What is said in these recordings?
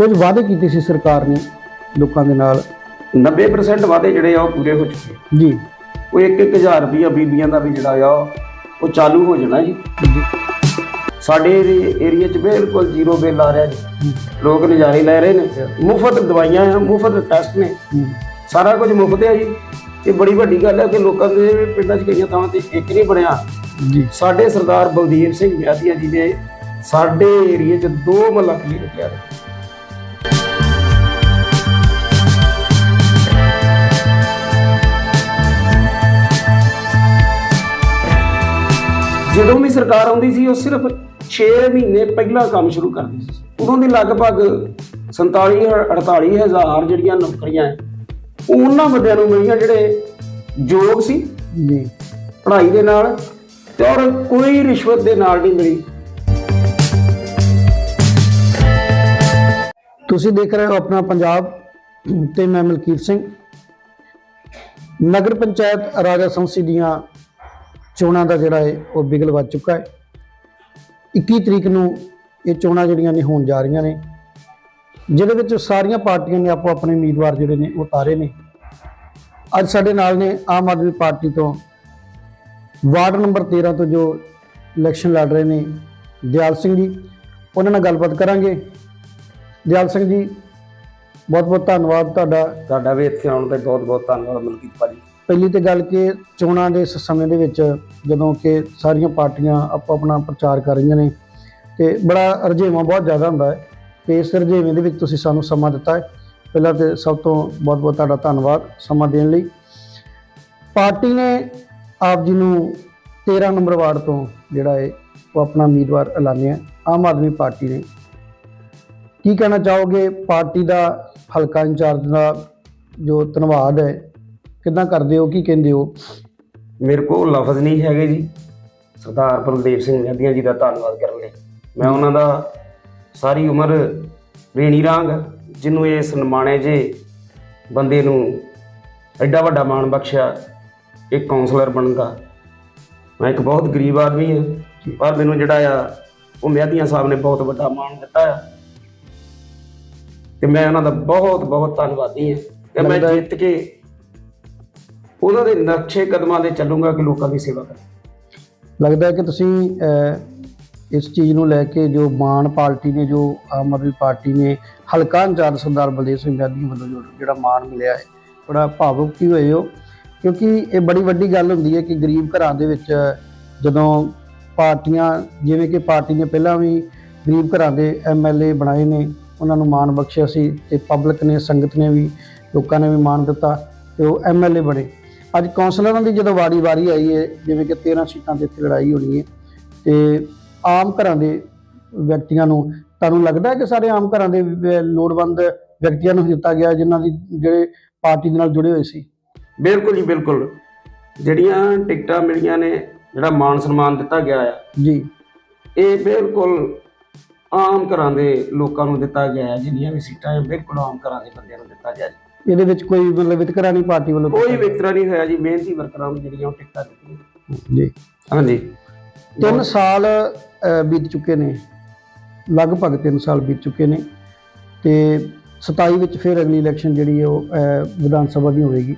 ਕੁਝ ਵਾਅਦੇ ਕੀਤੇ ਸੀ ਸਰਕਾਰ ਨੇ ਲੋਕਾਂ ਦੇ ਨਾਲ। 90% ਵਾਅਦੇ ਜਿਹੜੇ ਆ ਉਹ ਪੂਰੇ ਹੋ ਚੁੱਕੇ। ਜੀ। ਉਹ 1-1000 ਰੁਪਈਆ ਬੀਬੀਆਂ ਦਾ ਵੀ ਜਿਹੜਾ ਆ ਉਹ ਚਾਲੂ ਹੋ ਜਾਣਾ ਜੀ। ਸਾਡੇ ਏਰੀਆ 'ਚ ਬਿਲਕੁਲ ਜ਼ੀਰੋ ਬਿੱਲ ਆ ਰਿਹਾ ਜੀ। ਲੋਕ ਨਜ਼ਾਰੇ ਲੈ ਰਹੇ ਨੇ। ਮੁਫਤ ਦਵਾਈਆਂ ਆ ਮੁਫਤ ਟੈਸਟ ਨੇ। ਸਾਰਾ ਕੁਝ ਮੁਫਤ ਹੈ ਜੀ। ਇਹ ਬੜੀ ਵੱਡੀ ਗੱਲ ਹੈ ਕਿ ਲੋਕਾਂ ਦੇ ਪਿੰਡਾਂ 'ਚ ਕਈਆਂ ਥਾਵਾਂ ਤੇ ਇੱਕ ਨਹੀਂ ਬਣਿਆ। ਜੀ। ਸਾਡੇ ਸਰਦਾਰ ਬਲਦੀਪ ਸਿੰਘ ਮਿਆਦੀਆ ਜੀ ਨੇ ਸਾਡੇ ਏਰੀਆ 'ਚ ਦੋ ਮਹੱਲਾ ਕਲੀਨਿਕ ਲਿਆ। ਜਦੋਂ ਵੀ ਸਰਕਾਰ ਆਉਂਦੀ ਸੀ ਉਹ ਸਿਰਫ 6 ਮਹੀਨੇ ਪਹਿਲਾਂ ਕੰਮ ਸ਼ੁਰੂ ਕਰਦੀ ਸੀ। ਉਦੋਂ ਦੀ ਲਗਭਗ 47 48 ਹਜ਼ਾਰ ਜਿਹੜੀਆਂ ਨੌਕਰੀਆਂ ਉਹਨਾਂ ਬੰਦਿਆਂ ਨੂੰ ਮਿਲੀਆਂ ਜਿਹੜੇ ਯੋਗ ਸੀ ਜੀ। ਪੜ੍ਹਾਈ ਦੇ ਨਾਲ ਤੇ ਔਰ ਕੋਈ ਰਿਸ਼ਵਤ ਦੇ ਨਾਲ ਨਹੀਂ ਮਿਲੀ। ਤੁਸੀਂ ਦੇਖ ਰਹੇ ਹੋ ਆਪਣਾ ਪੰਜਾਬ ਤੇ ਮੈਂ ਮਲਕੀਤ ਸਿੰਘ। ਨਗਰ ਪੰਚਾਇਤ ਰਾਜਾ ਸੰਸਦੀ ਦੀਆਂ ਚੋਣਾਂ ਦਾ ਜਿਹੜਾ ਹੈ ਉਹ ਬਿਗਲ ਵੱਜ ਚੁੱਕਾ ਹੈ। 21 ਤਰੀਕ ਨੂੰ ਇਹ ਚੋਣਾਂ ਜਿਹੜੀਆਂ ਨੇ ਹੋਣ ਜਾ ਰਹੀਆਂ ਨੇ। ਜਿਹਦੇ ਵਿੱਚ ਸਾਰੀਆਂ ਪਾਰਟੀਆਂ ਨੇ ਆਪੋ ਆਪਣੇ ਉਮੀਦਵਾਰ ਜਿਹੜੇ ਨੇ, ਉਹ ਉਤਾਰੇ ਨੇ। ਅੱਜ ਸਾਡੇ ਨਾਲ ਨੇ ਆਮ ਆਦਮੀ ਪਾਰਟੀ ਤੋਂ ਵਾਰਡ ਨੰਬਰ 13 ਤੋਂ ਜੋ ਇਲੈਕਸ਼ਨ ਲੜ ਰਹੇ ਨੇ, ਦਿਆਲ ਸਿੰਘ ਜੀ। ਉਹਨਾਂ ਨਾਲ ਗੱਲਬਾਤ ਕਰਾਂਗੇ। ਦਿਆਲ ਸਿੰਘ ਜੀ ਬਹੁਤ ਬਹੁਤ ਧੰਨਵਾਦ ਤੁਹਾਡਾ। ਤੁਹਾਡਾ ਵੀ ਇੱਥੇ ਆਉਣ ਤੇ ਬਹੁਤ ਬਹੁਤ ਧੰਨਵਾਦ ਮਲਕੀਤ ਭਾਜੀ। ਪਹਿਲੀ ਤੇ ਗੱਲ ਕਿ ਚੋਣਾਂ ਦੇ ਇਸ ਸਮੇਂ ਦੇ ਵਿੱਚ ਜਦੋਂ ਕਿ ਸਾਰੀਆਂ ਪਾਰਟੀਆਂ ਆਪੋ ਆਪਣਾ ਪ੍ਰਚਾਰ ਕਰ ਰਹੀਆਂ ਨੇ ਤੇ ਬੜਾ ਰੁਝੇਵਾਂ ਬਹੁਤ ਜ਼ਿਆਦਾ ਹੁੰਦਾ ਹੈ ਤੇ ਇਸ ਰੁਝੇਵੇਂ ਦੇ ਵਿੱਚ ਤੁਸੀਂ ਸਾਨੂੰ ਸਮਾਂ ਦਿੱਤਾ ਹੈ। ਪਹਿਲਾਂ ਤੇ ਸਭ ਤੋਂ ਬਹੁਤ ਬਹੁਤ ਤੁਹਾਡਾ ਧੰਨਵਾਦ ਸਮਾਂ ਦੇਣ ਲਈ। ਪਾਰਟੀ ਨੇ ਆਪ ਜੀ ਨੂੰ 13 ਨੰਬਰ ਵਾਰਡ ਤੋਂ ਜਿਹੜਾ ਹੈ ਉਹ ਆਪਣਾ ਉਮੀਦਵਾਰ ਐਲਾਨਿਆ ਆਮ ਆਦਮੀ ਪਾਰਟੀ ਨੇ। ਕੀ ਕਹਿਣਾ ਚਾਹੋਗੇ? ਪਾਰਟੀ ਦਾ ਹਲਕਾ ਇੰਚਾਰਜ ਦਾ ਜੋ ਧੰਨਵਾਦ ਹੈ ਕਿੱਦਾਂ ਕਰਦੇ ਹੋ ਕੀ ਕਹਿੰਦੇ ਹੋ? ਮੇਰੇ ਕੋਲ ਲਫ਼ਜ਼ ਨਹੀਂ ਹੈਗੇ ਜੀ। ਸਰਦਾਰ ਬਲਦੇਵ ਸਿੰਘ ਗਾਂਧੀਆਂ ਜੀ ਦਾ ਧੰਨਵਾਦ ਕਰਨ ਲਈ। ਮੈਂ ਉਹਨਾਂ ਦਾ ਸਾਰੀ ਉਮਰ ਰੇਣੀ ਰਾਂਗ ਜਿਹਨੂੰ ਇਹ ਸਨਮਾਣੇ ਜੇ ਬੰਦੇ ਨੂੰ ਐਡਾ ਵੱਡਾ ਮਾਣ ਬਖਸ਼ਿਆ ਇੱਕ ਕਾਉਂਸਲਰ ਬਣਨ ਦਾ। ਮੈਂ ਇੱਕ ਬਹੁਤ ਗਰੀਬ ਆਦਮੀ ਹਾਂ ਪਰ ਮੈਨੂੰ ਜਿਹੜਾ ਆ ਉਹ ਮਿਆਦੀਆਂ ਸਾਹਿਬ ਨੇ ਬਹੁਤ ਵੱਡਾ ਮਾਣ ਦਿੱਤਾ ਆ। ਤੇ ਮੈਂ ਉਹਨਾਂ ਦਾ ਬਹੁਤ ਬਹੁਤ ਧੰਨਵਾਦੀ ਹਾਂ। ਤੇ ਮੈਂ ਜਿੱਤ ਕੇ ਉਹਨਾਂ ਦੇ ਨਕਸ਼ੇ ਕਦਮਾਂ ਦੇ ਚੱਲੂਗਾ ਕਿ ਲੋਕਾਂ ਦੀ ਸੇਵਾ ਕਰਾਂ। ਲੱਗਦਾ ਹੈ ਕਿ ਤੁਸੀਂ ਇਸ ਚੀਜ਼ ਨੂੰ ਲੈ ਕੇ ਜੋ ਮਾਨ ਪਾਰਟੀ ਨੇ, ਜੋ ਆਮ ਆਦਮੀ ਪਾਰਟੀ ਨੇ ਹਲਕਾ ਇੰਚਾਰਜ ਸਰਦਾਰ ਬਲਦੇਵ ਸਿੰਘ ਗਾਂਧੀ ਵੱਲੋਂ ਜੋ ਜਿਹੜਾ ਮਾਨ ਮਿਲਿਆ ਹੈ, ਬੜਾ ਭਾਵੁਕ ਕੀ ਹੋਏ ਹੋ। ਕਿਉਂਕਿ ਇਹ ਬੜੀ ਵੱਡੀ ਗੱਲ ਹੁੰਦੀ ਹੈ ਕਿ ਗਰੀਬ ਘਰਾਂ ਦੇ ਵਿੱਚ ਜਦੋਂ ਪਾਰਟੀਆਂ, ਜਿਵੇਂ ਕਿ ਪਾਰਟੀ ਨੇ ਪਹਿਲਾਂ ਵੀ ਗਰੀਬ ਘਰਾਂ ਦੇ ਐਮਐਲਏ ਬਣਾਏ ਨੇ, ਉਹਨਾਂ ਨੂੰ ਮਾਣ ਬਖਸ਼ਿਆ ਸੀ ਤੇ ਪਬਲਿਕ ਨੇ, ਸੰਗਤ ਨੇ ਵੀ, ਲੋਕਾਂ ਨੇ ਵੀ ਮਾਣ ਦਿੱਤਾ ਤੇ ਉਹ ਐਮਐਲਏ ਬਣੇ। ਅੱਜ ਕੌਂਸਲਰਾਂ ਦੀ ਜਦੋਂ ਵਾਰੀ ਵਾਰੀ ਆਈ ਹੈ ਜਿਵੇਂ ਕਿ 13 ਸੀਟਾਂ ਤੇ ਇੱਥੇ ਲੜਾਈ ਹੋਣੀ ਹੈ ਤੇ ਆਮ ਘਰਾਂ ਦੇ ਵਿਅਕਤੀਆਂ ਨੂੰ ਤੁਹਾਨੂੰ ਲੱਗਦਾ ਹੈ ਕਿ ਸਾਰੇ ਆਮ ਘਰਾਂ ਦੇ ਲੋੜਵੰਦ ਵਿਅਕਤੀਆਂ ਨੂੰ ਦਿੱਤਾ ਗਿਆ ਜਿਨ੍ਹਾਂ ਦੀ ਜਿਹੜੇ ਪਾਰਟੀ ਦੇ ਨਾਲ ਜੁੜੇ ਹੋਏ ਸੀ? ਬਿਲਕੁਲ ਜੀ ਬਿਲਕੁਲ। ਜਿਹੜੀਆਂ ਟਿਕਟਾਂ ਮਿਲੀਆਂ ਨੇ ਜਿਹੜਾ ਮਾਨ ਸਨਮਾਨ ਦਿੱਤਾ ਗਿਆ ਆ ਜੀ। ਇਹ ਬਿਲਕੁਲ ਆਮ ਘਰਾਂ ਦੇ ਲੋਕਾਂ ਨੂੰ ਦਿੱਤਾ ਗਿਆ ਹੈ ਜਿੰਨੀਆਂ ਵੀ ਸੀਟਾਂ ਹੈ ਬਿਲਕੁਲ ਆਮ ਘਰਾਂ ਦੇ ਬੰਦਿਆਂ ਨੂੰ ਦਿੱਤਾ ਗਿਆ ਜੀ। ਇਹਦੇ ਵਿੱਚ ਕੋਈ ਮਤਲਬ ਵਿਤਕਰਾ ਨਹੀਂ ਪਾਰਟੀ ਵੱਲੋਂ ਕੋਈ ਵਿਤਕਰਾ ਨਹੀਂ ਹੋਇਆ ਜੀ ਮਿਹਨਤੀ ਵਰਕਰਾਂ ਨੂੰ ਜਿਹੜੀਆਂ ਉਹ ਟਿਕਟਾਂ ਦਿੱਤੀਆਂ। ਜੀ। ਹਾਂਜੀ। ਤਿੰਨ ਸਾਲ ਅਹ, ਬੀਤ ਚੁੱਕੇ ਨੇ। ਲਗਭਗ 3 ਸਾਲ ਬੀਤ ਚੁੱਕੇ ਨੇ। ਤੇ 27 ਵਿੱਚ ਫਿਰ ਅਗਲੀ ਇਲੈਕਸ਼ਨ ਜਿਹੜੀ ਹੈ ਉਹ ਵਿਧਾਨ ਸਭਾ ਦੀ ਹੋਵੇਗੀ।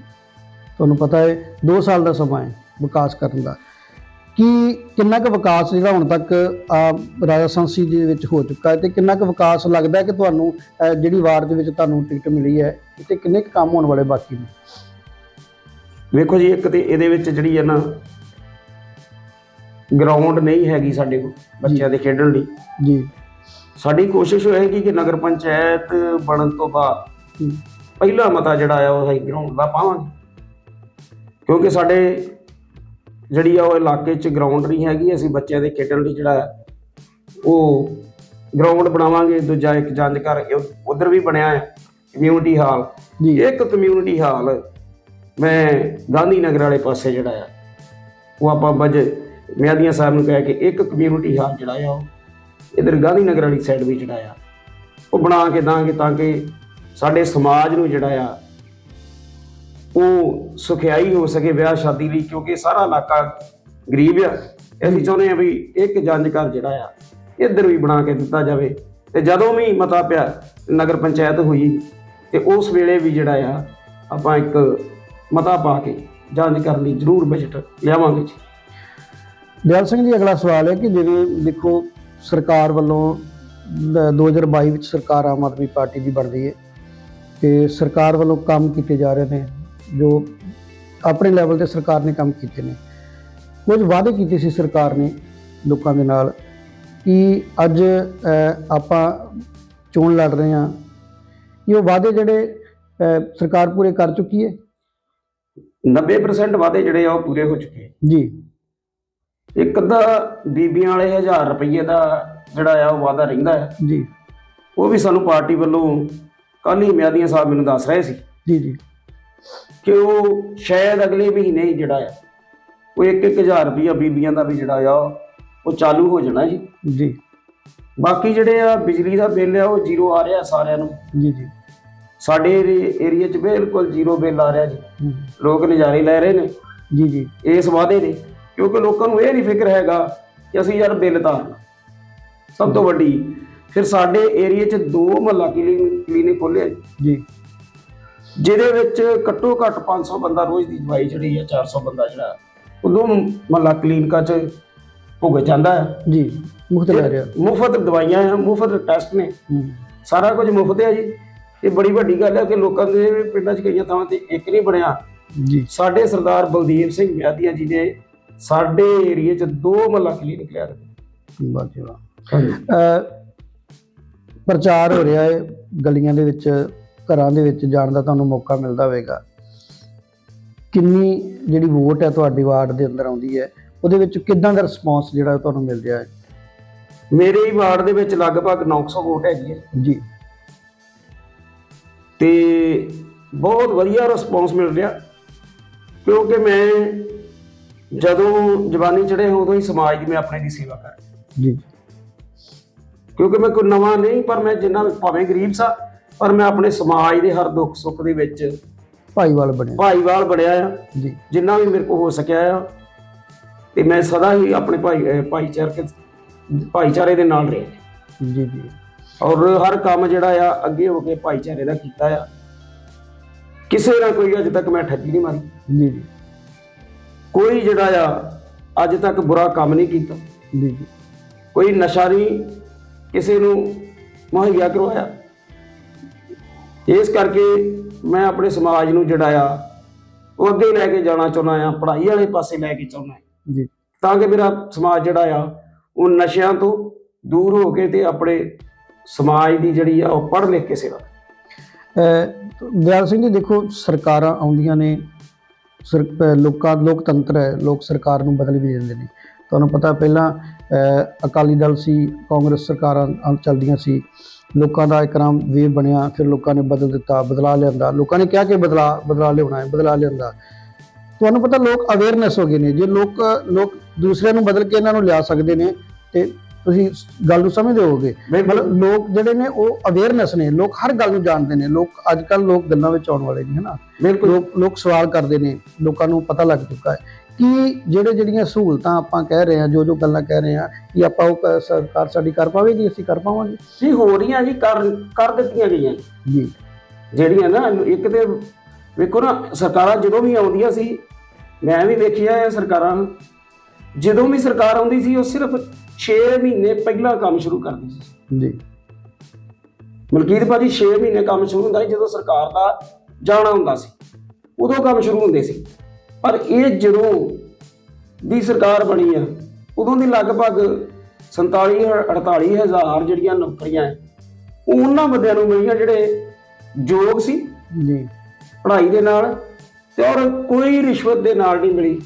ਤੁਹਾਨੂੰ ਪਤਾ ਹੈ 2 ਸਾਲ ਦਾ ਸਮਾਂ ਹੈ ਵਿਕਾਸ ਕਰਨ ਦਾ। ਕੀ ਕਿੰਨਾ ਕੁ ਵਿਕਾਸ ਜਿਹੜਾ ਹੁਣ ਤੱਕ ਆ, ਰਾਜਾ ਸੰਸਦੀ ਦੇ ਵਿੱਚ ਹੋ ਚੁੱਕਾ ਹੈ ਤੇ ਕਿੰਨਾ ਕੁ ਵਿਕਾਸ ਲੱਗਦਾ ਹੈ ਕਿ ਤੁਹਾਨੂੰ ਜਿਹੜੀ ਵਾਰਡ ਦੇ ਵਿੱਚ ਤੁਹਾਨੂੰ ਟਿਕਟ ਮਿਲੀ ਹੈ ਤੇ ਕਿੰਨੇ ਕੁ ਕੰਮ ਹੋਣ ਵਾਲੇ ਬਾਕੀ ਨੇ? ਵੇਖੋ ਜੀ ਇੱਕ ਤੇ ਇਹਦੇ ਵਿੱਚ ਜਿਹੜੀ ਹੈ ਨਾ ਗਰਾਊਂਡ ਨਹੀਂ ਹੈਗੀ ਸਾਡੇ ਕੋਲ ਬੱਚਿਆਂ ਦੇ ਖੇਡਣ ਲਈ। ਜੀ। ਸਾਡੀ ਕੋਸ਼ਿਸ਼ ਹੋਏਗੀ ਕਿ ਨਗਰ ਪੰਚਾਇਤ ਬਣਨ ਤੋਂ ਬਾਅਦ ਪਹਿਲਾ ਮਤਾ ਜਿਹੜਾ ਆ ਉਹ ਅਸੀਂ ਗਰਾਊਂਡ ਦਾ ਪਾਵਾਂਗੇ। ਕਿਉਂਕਿ ਸਾਡੇ ਜਿਹੜੀ ਆ ਉਹ ਇਲਾਕੇ 'ਚ ਗਰਾਊਂਡ ਨਹੀਂ ਹੈਗੀ ਅਸੀਂ ਬੱਚਿਆਂ ਦੇ ਖੇਡਣ ਲਈ ਜਿਹੜਾ ਉਹ ਗਰਾਊਂਡ ਬਣਾਵਾਂਗੇ ਦੂਜਾ ਇੱਕ ਜੰਜ ਘਰ ਉਧਰ ਵੀ ਬਣਿਆ ਹੈ ਕਮਿਊਨਿਟੀ ਹਾਲ ਜੀ। ਇੱਕ ਕਮਿਊਨਿਟੀ ਹਾਲ ਮੈਂ ਗਾਂਧੀ ਨਗਰ ਵਾਲੇ ਪਾਸੇ ਜਿਹੜਾ ਆ ਉਹ ਆਪਾਂ ਬੱਜ ਮਿਆਦੀਆਂ ਸਾਹਿਬ ਨੂੰ ਕਹਿ ਕੇ ਇੱਕ ਕਮਿਊਨਿਟੀ ਹਾਲ ਜਿਹੜਾ ਆ ਉਹ ਇਧਰ ਗਾਂਧੀ ਨਗਰ ਵਾਲੀ ਸਾਈਡ ਵੀ ਜਿਹੜਾ ਆ ਉਹ ਬਣਾ ਕੇ ਦਾਂਗੇ ਤਾਂ ਕਿ ਸਾਡੇ ਸਮਾਜ ਨੂੰ ਜਿਹੜਾ ਆ ਉਹ ਸੁਖਿਆਈ ਹੋ ਸਕੇ ਵਿਆਹ ਸ਼ਾਦੀ ਲਈ, ਕਿਉਂਕਿ ਸਾਰਾ ਇਲਾਕਾ ਗਰੀਬ ਆ। ਅਸੀਂ ਚਾਹੁੰਦੇ ਆ ਵੀ ਇੱਕ ਜੰਜ ਘਰ ਜਿਹੜਾ ਆ, ਇੱਧਰ ਵੀ ਬਣਾ ਕੇ ਦਿੱਤਾ ਜਾਵੇ। ਤੇ ਜਦੋਂ ਵੀ ਮਤਾ ਪਿਆ, ਨਗਰ ਪੰਚਾਇਤ ਹੋਈ, ਤੇ ਉਸ ਵੇਲੇ ਵੀ ਜਿਹੜਾ ਆ, ਆਪਾਂ ਇੱਕ ਮਤਾ ਪਾ ਕੇ ਜਾਂਚ ਕਰਨ ਲਈ ਜ਼ਰੂਰ ਬਜਟ ਲਿਆਵਾਂਗੇ ਜੀ। ਦਿਆਲ ਸਿੰਘ ਜੀ, ਅਗਲਾ ਸਵਾਲ ਹੈ ਕਿ ਜਿਵੇਂ ਦੇਖੋ, ਸਰਕਾਰ ਵੱਲੋਂ ਦ- 2022 ਵਿੱਚ ਸਰਕਾਰ ਆਮ ਆਦਮੀ ਪਾਰਟੀ ਦੀ ਬਣਦੀ ਹੈ, ਤੇ ਸਰਕਾਰ ਵੱਲੋਂ ਕੰਮ ਕੀਤੇ ਜਾ ਰਹੇ ਨੇ। ਜੋ ਆਪਣੇ ਲੈਵਲ ਤੇ ਸਰਕਾਰ ਨੇ ਕੰਮ ਕੀਤੇ ਨੇ। ਕੁਝ ਵਾਅਦੇ ਕੀਤੇ ਸੀ ਸਰਕਾਰ ਨੇ ਲੋਕਾਂ ਦੇ ਨਾਲ ਕਿ ਅੱਜ ਆਪਾਂ ਚੋਣ ਲੜ ਰਹੇ ਹਾਂ। ਉਹ ਵਾਅਦੇ ਜਿਹੜੇ ਸਰਕਾਰ ਪੂਰੇ ਕਰ ਚੁੱਕੀ ਹੈ? 90% ਵਾਅਦੇ ਜਿਹੜੇ ਆ ਉਹ ਪੂਰੇ ਹੋ ਚੁੱਕੇ। ਜੀ। ਇੱਕ ਅੱਧਾ ਬੀਬੀਆਂ ਵਾਲੇ 1000 ਰੁਪਏ ਦਾ ਜਿਹੜਾ ਆ ਉਹ ਵਾਅਦਾ ਰਹਿੰਦਾ ਹੈ। ਜੀ। ਉਹ ਵੀ ਸਾਨੂੰ ਪਾਰਟੀ ਵੱਲੋਂ ਕੱਲ ਹੀ ਮਿਆਦੀਆਂ ਸਾਹਿਬ ਮੈਨੂੰ ਦੱਸ ਰਹੇ ਸੀ। ਜੀ ਜੀ। ਕਿ ਉਹ ਸ਼ਾਇਦ ਅਗਲੇ ਮਹੀਨੇ ਹੀ ਜਿਹੜਾ ਆ ਉਹ 1-1000 ਰੁਪਇਆ ਬੀਬੀਆਂ ਦਾ ਵੀ ਜਿਹੜਾ ਆ ਉਹ ਚਾਲੂ ਹੋ ਜਾਣਾ ਜੀ। ਜੀ। ਬਾਕੀ ਜਿਹੜੇ ਆ ਬਿਜਲੀ ਦਾ ਬਿੱਲ ਆ ਉਹ ਜ਼ੀਰੋ ਆ ਰਿਹਾ ਸਾਰਿਆਂ ਨੂੰ। ਜੀ ਜੀ। ਸਾਡੇ ਏਰੀਆ 'ਚ ਬਿਲਕੁਲ ਜ਼ੀਰੋ ਬਿੱਲ ਆ ਰਿਹਾ ਜੀ। ਲੋਕ ਨਜ਼ਾਰੇ ਲੈ ਰਹੇ ਨੇ। ਜੀ ਜੀ। ਇਸ ਵਾਅਦੇ ਦੇ ਕਿਉਂਕਿ ਲੋਕਾਂ ਨੂੰ ਇਹ ਨਹੀਂ ਫਿਕਰ ਹੈਗਾ ਕਿ ਅਸੀਂ ਯਾਰ ਬਿੱਲ ਤਾਰਨਾ ਸਭ ਤੋਂ ਵੱਡੀ ਫਿਰ ਸਾਡੇ ਏਰੀਆ 'ਚ ਦੋ ਮਹੱਲਾ ਕਲੀਨਿਕ ਜੀ, ਜੀ। ਜਿਹਦੇ ਵਿੱਚ ਘੱਟੋ ਘੱਟ 500 ਬੰਦਾ ਰੋਜ਼ ਦੀ ਦਵਾਈ ਜਿਹੜੀ ਆ 400 ਬੰਦਾ ਜਿਹੜਾ ਉਦੋਂ ਮਹੱਲਾ ਕਲੀਨਿਕਾਂ 'ਚ ਭੁਗ ਜਾਂਦਾ ਹੈ। ਜੀ ਮੁਕਤ ਲੈ ਰਿਹਾ। ਮੁਫਤ ਦਵਾਈਆਂ ਆ ਮੁਫਤ ਟੈਸਟ ਨੇ। ਸਾਰਾ ਕੁਝ ਮੁਫਤ ਹੈ ਜੀ। ਇਹ ਬੜੀ ਵੱਡੀ ਗੱਲ ਹੈ ਕਿ ਲੋਕਾਂ ਦੇ ਪਿੰਡਾਂ 'ਚ ਕਈਆਂ ਥਾਵਾਂ ਤੇ ਇੱਕ ਨਹੀਂ ਬਣਿਆ। ਜੀ। ਸਾਡੇ ਸਰਦਾਰ ਬਲਦੇਵ ਸਿੰਘ ਮਿਆਦੀਆ ਜੀ ਨੇ ਸਾਡੇ ਏਰੀਏ 'ਚ ਦੋ ਮਹੱਲਾ ਕਲੀਨਿਕ ਲਿਆ ਦਿੱਤੇ ਜੀ ਵਾਹ। ਪ੍ਰਚਾਰ ਹੋ ਰਿਹਾ ਹੈ ਗਲੀਆਂ ਦੇ ਵਿੱਚ। ਘਰਾਂ ਦੇ ਵਿੱਚ ਜਾਣ ਦਾ ਤੁਹਾਨੂੰ ਮੌਕਾ ਮਿਲਦਾ ਹੋਵੇਗਾ। ਕਿੰਨੀ ਜਿਹੜੀ ਵੋਟ ਹੈ ਤੁਹਾਡੀ ਵਾਰਡ ਦੇ ਅੰਦਰ ਆਉਂਦੀ ਹੈ ਉਹਦੇ ਵਿੱਚ ਕਿੱਦਾਂ ਦਾ ਰਿਸਪੌਂਸ ਜਿਹੜਾ ਤੁਹਾਨੂੰ ਮਿਲ ਰਿਹਾ ਹੈ? ਮੇਰੇ ਹੀ ਵਾਰਡ ਦੇ ਵਿੱਚ ਲਗਭਗ 900 ਵੋਟ ਹੈਗੀ ਹੈ। ਜੀ। ਤੇ ਬਹੁਤ ਵਧੀਆ ਰਿਸਪੌਂਸ ਮਿਲ ਰਿਹਾ ਕਿਉਂਕਿ ਮੈਂ ਜਦੋਂ ਜਵਾਨੀ ਚੜੇ ਉਦੋਂ ਹੀ ਸਮਾਜ ਦੀ ਮੈਂ ਆਪਣੇ ਦੀ ਸੇਵਾ ਕਰ ਜੀ। ਕਿਉਂਕਿ ਮੈਂ ਕੋਈ ਨਵਾਂ ਨਹੀਂ ਪਰ ਮੈਂ ਜਿੰਨਾ ਭਾਵੇਂ ਗਰੀਬ ਸਾਂ ਪਰ ਮੈਂ ਆਪਣੇ ਸਮਾਜ ਦੇ ਹਰ ਦੁੱਖ ਸੁੱਖ ਦੇ ਵਿੱਚ ਭਾਈਵਾਲ ਬਣਿਆ। ਭਾਈਵਾਲ ਬਣਿਆ ਆ। ਜੀ। ਜਿੰਨਾ ਵੀ ਮੇਰੇ ਕੋਲ ਹੋ ਸਕਿਆ ਆ ਤੇ ਮੈਂ ਸਦਾ ਹੀ ਆਪਣੇ ਭਾਈ ਭਾਈਚਾਰਕ ਭਾਈਚਾਰੇ ਦੇ ਨਾਲ ਰਿਹਾ। ਜੀ ਜੀ। ਔਰ ਹਰ ਕੰਮ ਜਿਹੜਾ ਆ ਅੱਗੇ ਹੋ ਕੇ ਭਾਈਚਾਰੇ ਦਾ ਕੀਤਾ ਆ। ਕਿਸੇ ਨਾਲ ਕੋਈ ਅੱਜ ਤੱਕ ਮੈਂ ਠੱਗੀ ਨਹੀਂ ਮਾਰੀ। ਜੀ ਜੀ। ਕੋਈ ਜਿਹੜਾ ਆ ਅੱਜ ਤੱਕ ਬੁਰਾ ਕੰਮ ਨਹੀਂ ਕੀਤਾ। ਜੀ ਜੀ। ਕੋਈ ਨਸ਼ਾ ਨਹੀਂ ਕਿਸੇ ਨੂੰ ਮੁਹੱਈਆ ਕਰਵਾਇਆ। ਇਸ ਕਰਕੇ ਮੈਂ ਆਪਣੇ ਸਮਾਜ ਨੂੰ ਜਿਹੜਾ ਆ ਉਹ ਅੱਗੇ ਲੈ ਕੇ ਜਾਣਾ ਚਾਹੁੰਦਾ ਆ ਪੜ੍ਹਾਈ ਵਾਲੇ ਪਾਸੇ ਲੈ ਕੇ ਚਾਹੁੰਦਾ ਜੀ। ਤਾਂ ਕਿ ਮੇਰਾ ਸਮਾਜ ਜਿਹੜਾ ਆ ਉਹ ਨਸ਼ਿਆਂ ਤੋਂ ਦੂਰ ਹੋ ਕੇ ਤੇ ਆਪਣੇ ਸਮਾਜ ਦੀ ਜਿਹੜੀ ਆ ਉਹ ਪੜ੍ਹ ਲਿਖ ਕੇ ਸੇਵਾ ਦਿਆਲ ਸਿੰਘ ਜੀ ਦੇਖੋ ਸਰਕਾਰਾਂ ਆਉਂਦੀਆਂ ਨੇ ਲੋਕਾਂ ਲੋਕਤੰਤਰ ਹੈ ਲੋਕ ਸਰਕਾਰ ਨੂੰ ਬਦਲ ਵੀ ਦਿੰਦੇ ਨੇ। ਤੁਹਾਨੂੰ ਪਤਾ ਪਹਿਲਾਂ ਅਕਾਲੀ ਦਲ ਸੀ ਕਾਂਗਰਸ ਸਰਕਾਰਾਂ ਚੱਲਦੀਆਂ ਸੀ। ਲੋਕਾਂ ਦਾ ਇਕਰਾਮ ਵੇਵ ਬਣਿਆ ਫਿਰ ਲੋਕਾਂ ਨੇ ਬਦਲ ਦਿੱਤਾ ਬਦਲਾ ਲਿਆਂਦਾ। ਲੋਕਾਂ ਨੇ ਕਿਹਾ ਕਿ ਬਦਲਾ ਬਦਲਾ ਲਿਆਉਣਾ ਹੈ ਬਦਲਾ ਲਿਆਂਦਾ। ਤੁਹਾਨੂੰ ਪਤਾ ਲੋਕ ਅਵੇਅਰਨੈਸ ਹੋ ਗਏ ਨੇ। ਜੇ ਲੋਕ ਲੋਕ ਦੂਸਰਿਆਂ ਨੂੰ ਬਦਲ ਕੇ ਇਹਨਾਂ ਨੂੰ ਲਿਆ ਸਕਦੇ ਨੇ ਤੇ ਤੁਸੀਂ ਗੱਲ ਨੂੰ ਸਮਝਦੇ ਹੋਵੋਗੇ। ਮਤਲਬ ਲੋਕ ਜਿਹੜੇ ਨੇ ਉਹ ਅਵੇਅਰਨੈਸ ਨੇ। ਲੋਕ ਹਰ ਗੱਲ ਨੂੰ ਜਾਣਦੇ ਨੇ। ਲੋਕ ਅੱਜ ਕੱਲ ਲੋਕ ਗੱਲਾਂ ਵਿੱਚ ਆਉਣ ਵਾਲੇ ਨਹੀਂ ਹਨਾ ਬਿਲਕੁਲ। ਲੋਕ ਲੋਕ ਸਵਾਲ ਕਰਦੇ ਨੇ। ਲੋਕਾਂ ਨੂੰ ਪਤਾ ਲੱਗ ਚੁੱਕਾ ਹੈ। ਕਿ ਜਿਹੜੇ ਜਿਹੜੀਆਂ ਸਹੂਲਤਾਂ ਆਪਾਂ ਕਹਿ ਰਹੇ ਹਾਂ ਜੋ ਜੋ ਗੱਲਾਂ ਕਹਿ ਰਹੇ ਹਾਂ ਕਿ ਆਪਾਂ ਉਹ ਕ- ਸਰਕਾਰ ਸਾਡੀ ਕਰ ਪਾਵੇਗੀ ਅਸੀਂ ਕਰ ਪਾਵਾਂਗੇ। ਜੀ ਹੋ ਰਹੀਆਂ ਜੀ ਕਰ ਕਰ ਦਿੱਤੀਆਂ ਗਈਆਂ ਜੀ। ਜਿਹੜੀਆਂ ਨਾ ਇੱਕ ਤੇ ਵੇਖੋ ਨਾ ਸਰਕਾਰਾਂ ਜਦੋਂ ਵੀ ਆਉਂਦੀਆਂ ਸੀ ਮੈਂ ਵੀ ਵੇਖਿਆ ਹੈ ਸਰਕਾਰਾਂ। ਜਦੋਂ ਵੀ ਸਰਕਾਰ ਆਉਂਦੀ ਸੀ ਉਹ ਸਿਰਫ 6 ਮਹੀਨੇ ਪਹਿਲਾਂ ਕੰਮ ਸ਼ੁਰੂ ਕਰਦੀ ਸੀ। ਜੀ। ਮਲਕੀਤ ਭਾਜੀ 6 ਮਹੀਨੇ ਕੰਮ ਸ਼ੁਰੂ ਹੁੰਦਾ ਸੀ ਜਦੋਂ ਸਰਕਾਰ ਦਾ ਜਾਣਾ ਹੁੰਦਾ ਸੀ ਉਦੋਂ ਕੰਮ ਸ਼ੁਰੂ ਹੁੰਦੇ ਸੀ। ਪਰ ਇਹ ਜਦੋਂ ਦੀ ਸਰਕਾਰ ਬਣੀ ਆ ਉਦੋਂ ਦੀ ਲਗਭਗ 47 48 ਹਜ਼ਾਰ ਜਿਹੜੀਆਂ ਨੌਕਰੀਆਂ ਉਹਨਾਂ ਬੰਦਿਆਂ ਨੂੰ ਮਿਲੀਆਂ ਜਿਹੜੇ ਯੋਗ ਸੀ ਜੀ। ਪੜ੍ਹਾਈ ਦੇ ਨਾਲ ਤੇ ਔਰ ਕੋਈ ਰਿਸ਼ਵਤ ਦੇ ਨਾਲ ਨਹੀਂ ਮਿਲੀ।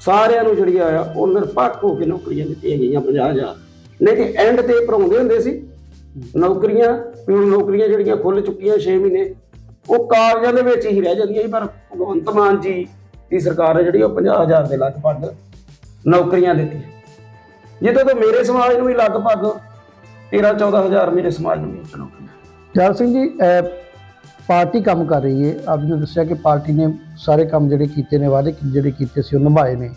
ਸਾਰਿਆਂ ਨੂੰ ਜਿਹੜੀ ਆ ਉਹ ਨਿਰਪੱਖ ਹੋ ਕੇ ਨੌਕਰੀਆਂ ਦਿੱਤੀਆਂ ਗਈਆਂ 50000 ਨਹੀਂ ਤੇ ਐਂਡ ਤੇ ਭਰਾਉਂਦੇ ਹੁੰਦੇ ਸੀ। ਨੌਕਰੀਆਂ ਵੀ ਹੁਣ ਨੌਕਰੀਆਂ ਜਿਹੜੀਆਂ ਖੁੱਲ ਚੁੱਕੀਆਂ 6 ਮਹੀਨੇ ਉਹ ਕਾਗਜ਼ਾਂ ਦੇ ਵਿੱਚ ਹੀ ਰਹਿ ਜਾਂਦੀਆਂ ਸੀ ਪਰ ਭਗਵੰਤ ਮਾਨ ਜੀ ਦੀ ਸਰਕਾਰ ਨੇ ਜਿਹੜੀ ਉਹ 50000 ਦੇ ਲਗਭਗ ਨੌਕਰੀਆਂ ਦਿੱਤੀਆਂ। ਜਿੱਦੋਂ ਤੋਂ ਮੇਰੇ ਸਮਾਜ ਨੂੰ ਵੀ ਲਗਭਗ 13 14000 ਮੇਰੇ ਸਮਾਜ ਨੂੰ ਵੀ ਨੌਕਰੀਆਂ। ਦਿਆਲ ਸਿੰਘ ਜੀ ਪਾਰਟੀ ਕੰਮ ਕਰ ਰਹੀ ਹੈ। ਆਪ ਜੀ ਨੇ ਦੱਸਿਆ ਕਿ ਪਾਰਟੀ ਨੇ ਸਾਰੇ ਕੰਮ ਜਿਹੜੇ ਕੀਤੇ ਨੇ, ਵਾਅਦੇ ਜਿਹੜੇ ਕੀਤੇ ਸੀ ਉਹ ਨਿਭਾਏ ਨੇ।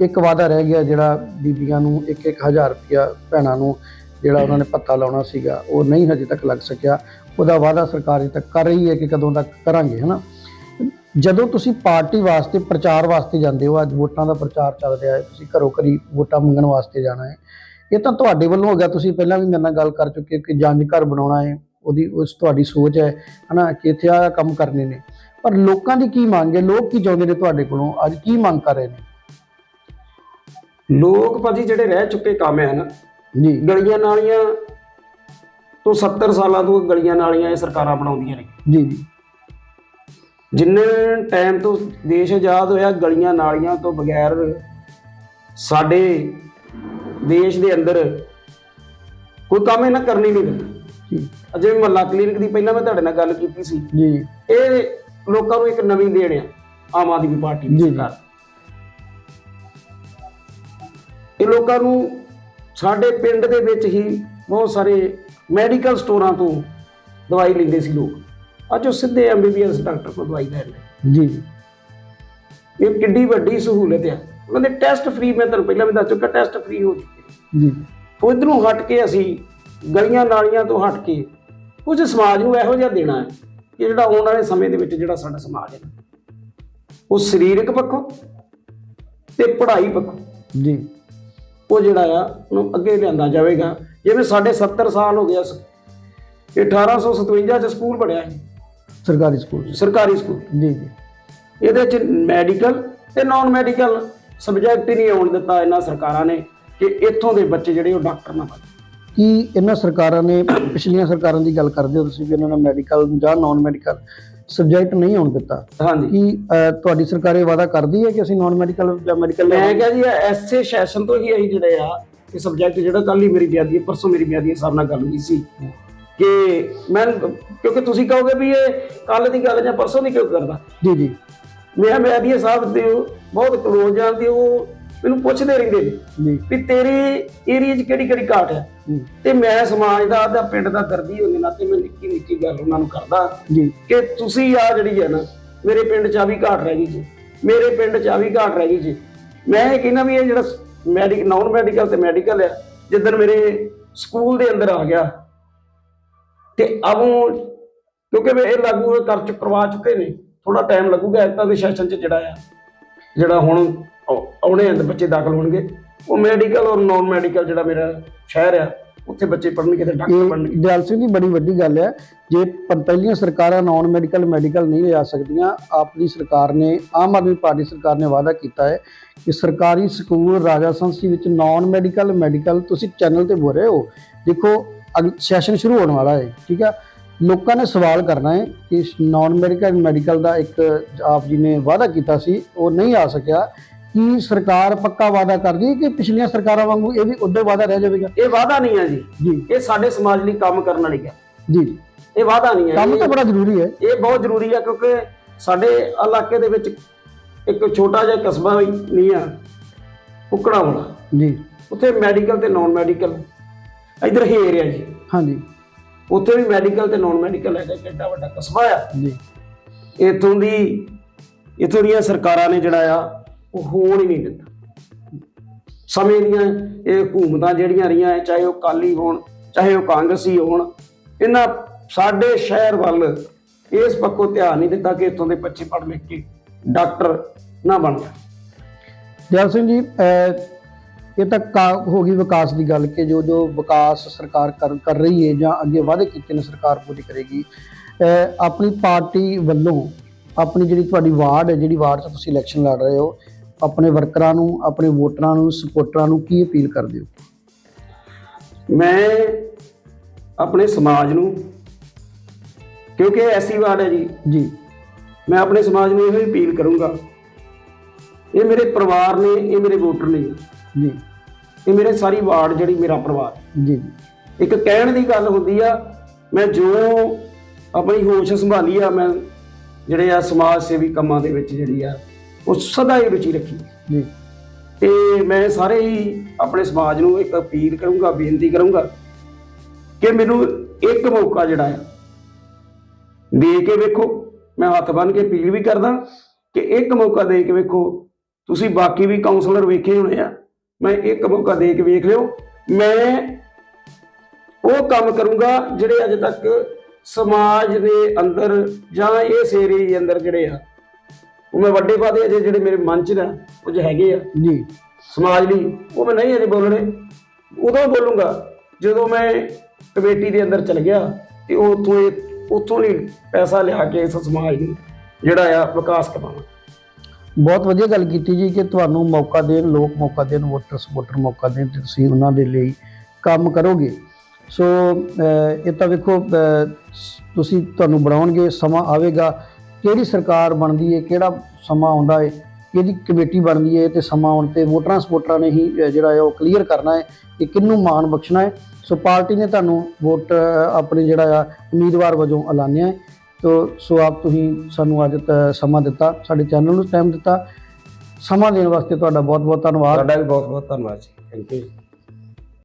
ਇੱਕ ਵਾਅਦਾ ਰਹਿ ਗਿਆ ਜਿਹੜਾ ਬੀਬੀਆਂ ਨੂੰ 1-1000 ਰੁਪਇਆ ਭੈਣਾਂ ਨੂੰ ਜਿਹੜਾ ਉਹਨਾਂ ਨੇ ਪੱਤਾ ਲਾਉਣਾ ਸੀਗਾ, ਉਹ ਨਹੀਂ ਹਜੇ ਤੱਕ ਲੱਗ ਸਕਿਆ। ਉਹਦਾ ਵਾਅਦਾ ਸਰਕਾਰ ਅਜੇ ਤੱਕ ਕਰ ਰਹੀ ਹੈ ਕਿ ਕਦੋਂ ਤੱਕ ਕਰਾਂਗੇ ਹਨਾ ਜਦੋਂ ਤੁਸੀਂ ਪਾਰਟੀ ਵਾਸਤੇ ਪ੍ਰਚਾਰ ਵਾਸਤੇ ਜਾਂਦੇ ਹੋ ਅੱਜ ਵੋਟਾਂ ਦਾ ਪ੍ਰਚਾਰ ਚੱਲ ਰਿਹਾ ਹੈ ਤੁਸੀਂ ਘਰੋਂ ਘਰੀ ਵੋਟਾਂ ਮੰਗਣ ਵਾਸਤੇ ਜਾਣਾ ਹੈ ਇਹ ਤਾਂ ਤੁਹਾਡੇ ਵੱਲੋਂ ਹੋ ਗਿਆ। ਤੁਸੀਂ ਪਹਿਲਾਂ ਵੀ ਮੇਰੇ ਨਾਲ ਗੱਲ ਕਰ ਚੁੱਕੇ ਹੋ ਕਿ ਜੰਜ ਘਰ ਬਣਾਉਣਾ ਹੈ ਉਹਦੀ ਉਸ ਤੁਹਾਡੀ ਸੋਚ ਹੈ ਹਨਾ ਕਿ ਇੱਥੇ ਆ ਕੰਮ ਕਰਨੇ ਨੇ। ਪਰ ਲੋਕਾਂ ਦੀ ਕੀ ਮੰਗ ਹੈ? ਲੋਕ ਕੀ ਚਾਹੁੰਦੇ ਨੇ ਤੁਹਾਡੇ ਕੋਲੋਂ? ਅੱਜ ਕੀ ਮੰਗ ਕਰ ਰਹੇ ਨੇ? ਲੋਕ ਭਾਜੀ ਜਿਹੜੇ ਰਹਿ ਚੁੱਕੇ ਕੰਮ ਹੈ ਨਾ ਜੀ। ਗਲੀਆਂ ਨਾਲੀਆਂ ਤੋਂ 70 ਸਾਲਾਂ ਤੋਂ ਗਲੀਆਂ ਨਾਲੀਆਂ ਇਹ ਸਰਕਾਰਾਂ ਬਣਾਉਂਦੀਆਂ ਨੇ। ਜੀ ਜੀ। ਜਿੰਨੇ ਟਾਈਮ ਤੋਂ ਦੇਸ਼ ਆਜ਼ਾਦ ਹੋਇਆ ਗਲੀਆਂ ਨਾਲੀਆਂ ਤੋਂ ਬਗੈਰ ਸਾਡੇ ਦੇਸ਼ ਦੇ ਅੰਦਰ ਕੋਈ ਕੰਮ ਇਹਨਾਂ ਕਰਨੀ ਨਹੀਂ ਜੀ। ਅਜੇ ਮਹੱਲਾ ਕਲੀਨਿਕ ਦੀ ਪਹਿਲਾਂ ਮੈਂ ਤੁਹਾਡੇ ਨਾਲ ਗੱਲ ਕੀਤੀ ਸੀ। ਜੀ। ਇਹ ਲੋਕਾਂ ਨੂੰ ਇੱਕ ਨਵੀਂ ਦੇਣ ਆ ਆਮ ਆਦਮੀ ਪਾਰਟੀ ਦੀ। ਸਰਕਾਰ। ਇਹ ਲੋਕਾਂ ਨੂੰ ਸਾਡੇ ਪਿੰਡ ਦੇ ਵਿੱਚ ਹੀ ਬਹੁਤ ਸਾਰੇ ਮੈਡੀਕਲ ਸਟੋਰਾਂ ਤੋਂ ਦਵਾਈ ਲੈਂਦੇ ਸੀ ਲੋਕ। ਅੱਜ ਉਹ ਸਿੱਧੇ ਐਮਬੀਬੀਐਸ ਡਾਕਟਰ ਕੋਲ ਦਵਾਈ ਲੈ ਰਹੇ ਜੀ। ਇਹ ਕਿੱਡੀ ਵੱਡੀ ਸਹੂਲਤ ਆ। ਉਹਨਾਂ ਦੇ ਟੈਸਟ ਫ੍ਰੀ ਮੈਂ ਤੁਹਾਨੂੰ ਪਹਿਲਾਂ ਵੀ ਦੱਸ ਚੁੱਕਾ ਟੈਸਟ ਫ੍ਰੀ ਹੋ ਚੁੱਕੇ ਜੀ। ਉਧਰੋਂ ਹਟ ਕੇ ਅਸੀਂ ਗਲੀਆਂ ਨਾਲੀਆਂ ਤੋਂ ਹਟ ਕੇ ਕੁਝ ਸਮਾਜ ਨੂੰ ਇਹੋ ਜਿਹਾ ਦੇਣਾ ਹੈ ਕਿ ਜਿਹੜਾ ਆਉਣ ਵਾਲੇ ਸਮੇਂ ਦੇ ਵਿੱਚ ਜਿਹੜਾ ਸਾਡਾ ਸਮਾਜ ਹੈ। ਉਹ ਸਰੀਰਕ ਪੱਖੋਂ ਤੇ ਪੜ੍ਹਾਈ ਪੱਖੋਂ ਜੀ। ਉਹ ਜਿਹੜਾ ਆ ਉਹਨੂੰ ਅੱਗੇ ਲਿਆਂਦਾ ਜਾਵੇਗਾ। ਜਿਵੇਂ ਸਾਡੇ 70 ਸਾਲ ਹੋ ਗਿਆ ਸ- ਇਹ 1857 ਚ ਸਕੂਲ ਬਣਿਆ ਸੀ। ਸਰਕਾਰੀ ਸਕੂਲ 'ਚ। ਸਰਕਾਰੀ ਸਕੂਲ। ਜੀ ਜੀ। ਇਹਦੇ ਚ ਮੈਡੀਕਲ ਤੇ ਨਾਨ ਮੈਡੀਕਲ ਸਬਜੈਕਟ ਹੀ ਨਹੀਂ ਆਉਣ ਦਿੱਤਾ ਇਹਨਾਂ ਸਰਕਾਰਾਂ ਨੇ ਕਿ ਇੱਥੋਂ ਦੇ ਬੱਚੇ ਜਿਹੜੇ ਉਹ ਡਾਕਟਰ ਨਾ ਬਣਨ ਕੀ ਇਹਨਾਂ ਸਰਕਾਰਾਂ ਨੇ ਪਿਛਲੀਆਂ ਸਰਕਾਰਾਂ ਦੀ ਗੱਲ ਕਰਦੇ ਹੋ ਤੁਸੀਂ ਵੀ ਇਹਨਾਂ ਨੇ ਮੈਡੀਕਲ ਜਾਂ ਨਾਨ ਮੈਡੀਕਲ ਸਬਜੈਕਟ ਨਹੀਂ ਹੋਣ ਦਿੱਤਾ? ਹਾਂਜੀ। ਕੀ ਅਹ, ਤੁਹਾਡੀ ਸਰਕਾਰ ਇਹ ਵਾਅਦਾ ਕਰਦੀ ਹੈ ਕਿ ਅਸੀਂ ਨਾਨ ਮੈਡੀਕਲ ਜਾਂ ਮੈਡੀਕਲ ਮੈਂ ਕਿਹਾ ਜੀ ਐਸੇ ਸੈਸ਼ਨ ਤੋਂ ਹੀ ਅਸੀਂ ਜਿਹੜੇ ਆ ਇਹ ਸਬਜੈਕਟ ਜਿਹੜਾ ਕੱਲ ਹੀ ਮੇਰੀ ਬਿਆਦੀ ਹੈ ਪਰਸੋਂ ਮੇਰੀ ਬਿਆਦੀ ਸਾਹਿਬ ਨਾਲ ਗੱਲ ਹੋਈ ਸੀ। ਕਿ ਮੈਂ ਕਿਉਂਕਿ ਤੁਸੀਂ ਕਹੋਗੇ ਵੀ ਇਹ ਕੱਲ ਦੀ ਗੱਲ ਜਾਂ ਪਰਸੋਂ ਦੀ ਕਿਉਂ ਕਰਦਾ? ਜੀ ਜੀ। ਮੈਂ ਬਿਆਦੀ ਸਾਹਿਬ ਦੇ ਬਹੁਤ ਕਲੋਜ਼ ਜਾਂਦੇ ਉਹ ਮੈਨੂੰ ਪੁੱਛਦੇ ਰਹਿੰਦੇ ਨੇ ਵੀ ਤੇਰੇ ਏਰੀਆ 'ਚ ਕਿਹੜੀ ਕਿਹੜੀ ਘਾਟ ਹੈ? ਹੂੰ, ਤੇ ਮੈਂ ਸਮਾਜ ਦਾ ਦਾ ਪਿੰਡ ਦਾ ਦਰਦੀ ਹੋਣ ਦੇ ਨਾਤੇ ਮੈਂ ਨਿੱਕੀ ਨਿੱਕੀ ਗੱਲ ਉਹਨਾਂ ਨੂੰ ਕਰਦਾ ਜੀ। ਕਿ ਤੁਸੀਂ ਆ ਜਿਹੜੀ ਹੈ ਨਾ ਮੇਰੇ ਪਿੰਡ 'ਚ ਆ ਵੀ ਘਾਟ ਰਹਿ ਗਈ ਜੀ। ਮੇਰੇ ਪਿੰਡ 'ਚ ਆ ਵੀ ਘਾਟ ਰਹਿ ਗਈ ਜੀ। ਮੈਂ ਇਹ ਕਹਿੰਦਾ ਵੀ ਇਹ ਜਿਹੜਾ ਮੈਡੀਕ ਨਾਨ ਮੈਡੀਕਲ ਤੇ ਮੈਡੀਕਲ ਆ ਜਿੱਦਣ ਮੇਰੇ ਸਕੂਲ ਦੇ ਅੰਦਰ ਆ ਗਿਆ ਤੇ ਅਬੋਂ ਕਿਉਂਕਿ ਇਹ ਲਾਗੂ ਕਰ ਚੁੱਕ ਕਰਵਾ ਚੁੱਕੇ ਨੇ ਥੋੜਾ ਟਾਈਮ ਲੱਗੂਗਾ ਇਦਾਂ ਦੇ ਸੈਸ਼ਨ 'ਚ ਜਿਹੜਾ ਆ ਜਿਹੜਾ ਹੁਣ ਆਉ- ਆਉਣੇ ਅੰਦਰ ਬੱਚੇ ਦਾਖਲ ਹੋਣਗੇ। ਉਹ ਮੈਡੀਕਲ ਔਰ ਨਾਨ ਮੈਡੀਕਲ ਜਿਹੜਾ ਮੇਰਾ ਸ਼ਹਿਰ ਆ ਉੱਥੇ ਬੱਚੇ ਪੜ੍ਹਨਗੇ ਤੇ ਡਾਕਟਰ ਬਣਨਗੇ। ਦਿਆਲ ਸਿੰਘ ਦੀ ਬੜੀ ਵੱਡੀ ਗੱਲ ਹੈ ਜੇ ਪਹਿਲੀਆਂ ਸਰਕਾਰਾਂ ਨਾਨ ਮੈਡੀਕਲ ਮੈਡੀਕਲ ਨਹੀਂ ਲਿਆ ਸਕਦੀਆਂ ਆਪਣੀ ਸਰਕਾਰ ਨੇ ਆਮ ਆਦਮੀ ਪਾਰਟੀ ਸਰਕਾਰ ਨੇ ਵਾਅਦਾ ਕੀਤਾ ਹੈ ਕਿ ਸਰਕਾਰੀ ਸਕੂਲ ਰਾਜਾ ਸੰਸੀ ਵਿੱਚ ਨਾਨ ਮੈਡੀਕਲ ਮੈਡੀਕਲ ਤੁਸੀਂ ਚੈਨਲ ਤੇ ਬੋਲ ਰਹੇ ਹੋ। ਦੇਖੋ ਸੈਸ਼ਨ ਸ਼ੁਰੂ ਹੋਣ ਵਾਲਾ ਹੈ ਠੀਕ ਹੈ ਲੋਕਾਂ ਨੇ ਸਵਾਲ ਕਰਨਾ ਹੈ ਕਿ ਨਾਨ ਮੈਡੀਕਲ ਮੈਡੀਕਲ ਦਾ ਇੱਕ ਆਪ ਜੀ ਨੇ ਵਾਅਦਾ ਕੀਤਾ ਸੀ ਉਹ ਨਹੀਂ ਆ ਸਕਿਆ। ਕੀ ਸਰਕਾਰ ਪੱਕਾ ਵਾਅਦਾ ਕਰਦੀ ਹੈ ਕਿ ਪਿਛਲੀਆਂ ਸਰਕਾਰਾਂ ਵਾਂਗੂ ਇਹ ਵੀ ਉਦੋਂ ਵਾਅਦਾ ਰਹਿ ਜਾਵੇਗਾ? ਇਹ ਵਾਅਦਾ ਨਹੀਂ ਹੈ ਜੀ। ਜੀ। ਇਹ ਸਾਡੇ ਸਮਾਜ ਲਈ ਕੰਮ ਕਰਨ ਵਾਲੀ ਹੈ। ਜੀ। ਇਹ ਵਾਅਦਾ ਨਹੀਂ ਹੈ। ਕੰਮ ਤਾਂ ਬੜਾ ਜ਼ਰੂਰੀ ਹੈ। ਇਹ ਬਹੁਤ ਜ਼ਰੂਰੀ ਹੈ ਕਿਉਂਕਿ ਸਾਡੇ ਇਲਾਕੇ ਦੇ ਵਿੱਚ ਇੱਕ ਛੋਟਾ ਜਿਹਾ ਕਸਬਾ ਵੀ ਨਹੀਂ ਆ ਕੁਕੜਾ ਵਾਲਾ ਜੀ। ਉੱਥੇ ਮੈਡੀਕਲ ਤੇ ਨਾਨ ਮੈਡੀਕਲ ਇਧਰ ਹੀ ਏਰੀਆ ਜੀ। ਹਾਂਜੀ। ਉੱਥੇ ਵੀ ਮੈਡੀਕਲ ਤੇ ਨਾਨ ਮੈਡੀਕਲ ਹੈਗਾ ਇੱਕ ਏਡਾ ਵੱਡਾ ਕਸਬਾ ਆ। ਜੀ। ਇਥੋਂ ਦੀ ਇਥੋਂ ਦੀਆਂ ਸਰਕਾਰਾਂ ਨੇ ਜਿਹੜਾ ਆ ਉਹ ਹੋਣ ਹੀ ਨਹੀਂ ਦਿੰਦਾ ਸਮੇਂ ਦੀਆਂ ਇਹ ਹਕੂਮਤਾਂ ਜਿਹੜੀਆਂ ਰਹੀਆਂ ਚਾਹੇ ਉਹ ਕਾਲੀ ਹੋਣ ਚਾਹੇ ਉਹ ਕਾਂਗਰਸੀ ਹੋਣ ਇਹਨਾਂ ਸਾਡੇ ਸ਼ਹਿਰ ਵੱਲ ਇਸ ਪੱਖੋਂ ਧਿਆਨ ਨਹੀਂ ਦਿੱਤਾ ਕਿ ਇਥੋਂ ਦੇ ਬੱਚੇ ਪੜ੍ਹ ਲਿਖ ਕੇ ਡਾਕਟਰ ਨਾ ਬਣ ਜਾਣ। ਦਿਆਲ ਸਿੰਘ ਜੀ ਇਹ ਤਾਂ ਕਾ- ਹੋ ਗਈ ਵਿਕਾਸ ਦੀ ਗੱਲ ਕਿ ਜੋ ਜੋ ਵਿਕਾਸ ਸਰਕਾਰ ਕਰ ਕਰ ਰਹੀ ਹੈ ਜਾਂ ਅੱਗੇ ਵਾਅਦੇ ਕੀਤੇ ਨੇ ਸਰਕਾਰ ਪੂਰੀ ਕਰੇਗੀ ਆਪਣੀ ਪਾਰਟੀ ਵੱਲੋਂ ਆਪਣੀ ਜਿਹੜੀ ਤੁਹਾਡੀ ਵਾਰਡ ਹੈ ਜਿਹੜੀ ਵਾਰਡ 'ਚ ਤੁਸੀਂ ਇਲੈਕਸ਼ਨ ਲੜ ਰਹੇ ਹੋ ਆਪਣੇ ਵਰਕਰਾਂ ਨੂੰ ਆਪਣੇ ਵੋਟਰਾਂ ਨੂੰ ਸਪੋਰਟਰਾਂ ਨੂੰ ਕੀ ਅਪੀਲ ਕਰਦੇ ਹੋ? ਮੈਂ ਆਪਣੇ ਸਮਾਜ ਨੂੰ ਕਿਉਂਕਿ ਐਸੀ ਵਾਰਡ ਹੈ ਜੀ। ਜੀ। ਮੈਂ ਆਪਣੇ ਸਮਾਜ ਨੂੰ ਇਹੋ ਹੀ ਅਪੀਲ ਕਰੂੰਗਾ। ਇਹ ਮੇਰੇ ਪਰਿਵਾਰ ਨੇ ਇਹ ਮੇਰੇ ਵੋਟਰ ਨੇ। ਜੀ। ਇਹ ਮੇਰੇ ਸਾਰੀ ਵਾਰਡ ਜਿਹੜੀ ਮੇਰਾ ਪਰਿਵਾਰ। ਜੀ। ਜੀ ਇੱਕ ਕਹਿਣ ਦੀ ਗੱਲ ਹੁੰਦੀ ਆ ਮੈਂ ਜੋ ਆਪਣੀ ਹੋਸ਼ ਸੰਭਾਲੀ ਆ ਮੈਂ ਜਿਹੜੇ ਆ ਸਮਾਜ ਸੇਵੀ ਕੰਮਾਂ ਦੇ ਵਿੱਚ ਜਿਹੜੀ ਆ ਉਹ ਸਦਾ ਹੀ ਰੁਚੀ ਰੱਖੀ ਜੀ। ਤੇ ਮੈਂ ਸਾਰੇ ਹੀ ਆਪਣੇ ਸਮਾਜ ਨੂੰ ਇੱਕ ਅਪੀਲ ਕਰੂੰਗਾ ਬੇਨਤੀ ਕਰੂੰਗਾ ਕਿ ਮੈਨੂੰ ਇੱਕ ਮੌਕਾ ਜਿਹੜਾ ਆ ਦੇ ਕੇ ਵੇਖੋ। ਮੈਂ ਹੱਥ ਬੰਨ ਕੇ ਅਪੀਲ ਵੀ ਕਰਦਾ ਕਿ ਇੱਕ ਮੌਕਾ ਦੇ ਕੇ ਵੇਖੋ। ਤੁਸੀਂ ਬਾਕੀ ਵੀ ਕਾਉਂਸਲਰ ਵੇਖੇ ਹੋਣੇ ਆ ਮੈਂ ਇੱਕ ਮੌਕਾ ਦੇ ਕੇ ਵੇਖ ਲਿਓ। ਮੈਂ ਉਹ ਕੰਮ ਕਰੂੰਗਾ ਜਿਹੜੇ ਅਜੇ ਤੱਕ ਸਮਾਜ ਦੇ ਅੰਦਰ ਜਾਂ ਇਸ ਏਰੀਏ ਦੇ ਅੰਦਰ ਜਿਹੜੇ ਆ ਉਹ ਮੈਂ ਵੱਡੇ ਵਾਦੇ ਅਜੇ ਜਿਹੜੇ ਮੇਰੇ ਮਨ 'ਚ ਨਾ ਕੁਝ ਹੈਗੇ ਆ। ਜੀ। ਸਮਾਜ ਲਈ ਉਹ ਮੈਂ ਨਹੀਂ ਅਜੇ ਬੋਲਣੇ। ਉਦੋਂ ਬੋਲੂੰਗਾ ਜਦੋਂ ਮੈਂ ਕਮੇਟੀ ਦੇ ਅੰਦਰ ਚਲ ਗਿਆ ਤੇ ਉਹ ਉੱਥੋਂ ਇਹ ਉੱਥੋਂ ਨਹੀਂ ਪੈਸਾ ਲਿਆ ਕੇ ਇਸ ਸਮਾਜ ਨੂੰ ਜਿਹੜਾ ਆ ਵਿਕਾਸ ਕਰਵਾਉਣਾ ਬਹੁਤ ਵਧੀਆ ਗੱਲ ਕੀਤੀ ਜੀ ਕਿ ਤੁਹਾਨੂੰ ਮੌਕਾ ਦੇਣ, ਲੋਕ ਮੌਕਾ ਦੇਣ, ਵੋਟਰ ਸਪੋਰਟਰ ਮੌਕਾ ਦੇਣ ਤੇ ਤੁਸੀਂ ਉਹਨਾਂ ਦੇ ਲਈ ਕੰਮ ਕਰੋਗੇ। ਸੋ ਇਹ ਤਾਂ ਵੇਖੋ ਤੁਸੀਂ ਤੁਹਾਨੂੰ ਬਣਾਉਣਗੇ, ਸਮਾਂ ਆਵੇਗਾ। ਕਿਹੜੀ ਸਰਕਾਰ ਬਣਦੀ ਹੈ ਕਿਹੜਾ ਸਮਾਂ ਆਉਂਦਾ ਹੈ ਕਿਹਦੀ ਕਮੇਟੀ ਬਣਦੀ ਹੈ ਤੇ ਸਮਾਂ ਆਉਣ ਤੇ ਵੋਟਰਾਂ ਸਪੋਰਟਰਾਂ ਨੇ ਹੀ ਜਿਹੜਾ ਹੈ ਉਹ ਕਲੀਅਰ ਕਰਨਾ ਹੈ ਕਿ ਕਿਹਨੂੰ ਮਾਣ ਬਖਸ਼ਣਾ ਹੈ ਸੋ ਪਾਰਟੀ ਨੇ ਤੁਹਾਨੂੰ ਵੋਟ ਆਪਣੇ ਜਿਹੜਾ ਆ, ਉਮੀਦਵਾਰ ਵਜੋਂ ਐਲਾਨਿਆ ਹੈ ਤੋ ਸੋ ਆਪ ਤੁਸੀਂ ਸਾਨੂੰ ਅੱਜ ਸਮਾਂ ਦਿੱਤਾ, ਸਾਡੇ ਚੈਨਲ ਨੂੰ ਟਾਈਮ ਦਿੱਤਾ। ਸਮਾਂ ਦੇਣ ਵਾਸਤੇ ਤੁਹਾਡਾ ਬਹੁਤ ਬਹੁਤ ਧੰਨਵਾਦ। ਤੁਹਾਡਾ ਵੀ ਬਹੁਤ ਬਹੁਤ ਧੰਨਵਾਦ ਜੀ। Thank you